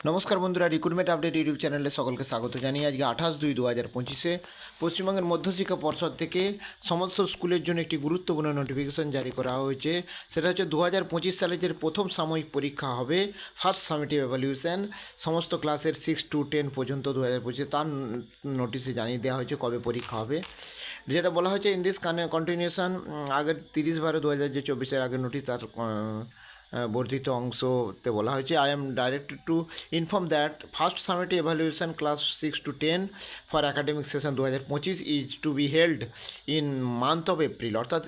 নমস্কার বন্ধুরা recruitment update YouTube চ্যানেলে সকলকে স্বাগত জানিয়ে আজকে আঠাশ দুই দু হাজার পঁচিশে পশ্চিমবঙ্গের মধ্যশিক্ষা পর্ষদ থেকে সমস্ত স্কুলের জন্য একটি গুরুত্বপূর্ণ নোটিফিকেশন জারি করা হয়েছে। সেটা হচ্ছে দু হাজার পঁচিশ সালে যে প্রথম সাময়িক পরীক্ষা হবে ফার্স্ট সামিটিভ এভালিউশন সমস্ত ক্লাসের সিক্স টু টেন পর্যন্ত দু হাজার পঁচিশে তার নোটিশে জানিয়ে দেওয়া হয়েছে কবে পরীক্ষা হবে। যেটা বলা হয়েছে ইন দিস কন্টিনিউশন আগের তিরিশ বারো দু হাজার যে চব্বিশের আগের নোটিশ তার বর্ধিত অংশতে বলা হয়েছে। I am directed to inform that first summative evaluation class six to ten for academic session দু হাজার পঁচিশ is to be held in month of April অর্থাৎ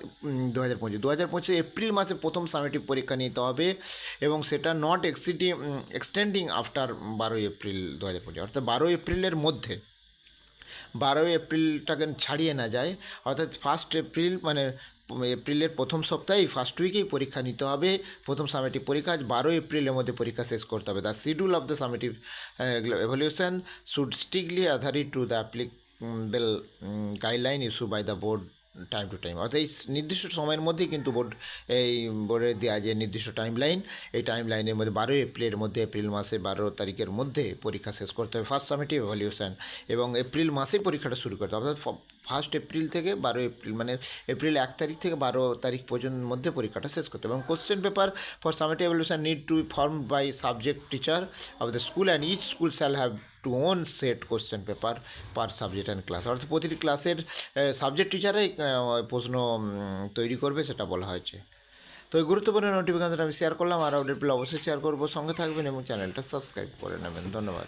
দু হাজার পঁচিশ দু হাজার পঁচিশে এপ্রিল মাসে প্রথম সামিটিভ পরীক্ষা নিতে হবে এবং সেটা নট এক্সিডিং এক্সটেন্ডিং আফটার বারোই এপ্রিল দু হাজার পঁচিশ অর্থাৎ বারোই এপ্রিলের মধ্যে। বারোই এপ্রিলটাকে ছাড়িয়ে না যায়। অর্থাৎ ফার্স্ট এপ্রিল মানে এপ্রিলের প্রথম সপ্তাহেই ফার্স্ট উইকেই পরীক্ষা নিতে হবে। প্রথম সামেটিভ পরীক্ষা আজ বারোই এপ্রিলের মধ্যে পরীক্ষা শেষ করতে হবে। The schedule of the summative evaluation should strictly adhere to the applicable guideline issue by the board time to time অর্থাৎ এই নির্দিষ্ট সময়ের মধ্যেই কিন্তু বোর্ড এই বোর্ডের দেওয়া যে নির্দিষ্ট টাইম লাইন এই টাইম লাইনের মধ্যে বারোই এপ্রিলের মধ্যে, এপ্রিল মাসে বারো তারিখের মধ্যে পরীক্ষা শেষ করতে হবে। ফার্স্ট সামিটিভ এভালিউশন এবং এপ্রিল মাসেই পরীক্ষাটা শুরু করতে হবে। অর্থাৎ ফার্স্ট এপ্রিল থেকে বারো এপ্রিল মানে এপ্রিল এক তারিখ থেকে বারো তারিখ পর্যন্ত মধ্যে পরীক্ষাটা শেষ করতে হবে। এবং question paper for summative evaluation need to form by subject teacher of the school and each school shall have to own set question paper per subject and class অর্থাৎ প্রতিটি ক্লাসের সাবজেক্ট টিচারাই প্রশ্ন তৈরি করবে সেটা বলা হয়েছে। তো এই গুরুত্বপূর্ণ নোটিফিকেশন আমি শেয়ার করলাম। আর আপডেট পেলে অবশ্যই শেয়ার করব। সঙ্গে থাকবেন এবং চ্যানেলটা সাবস্ক্রাইব করে নেবেন। ধন্যবাদ।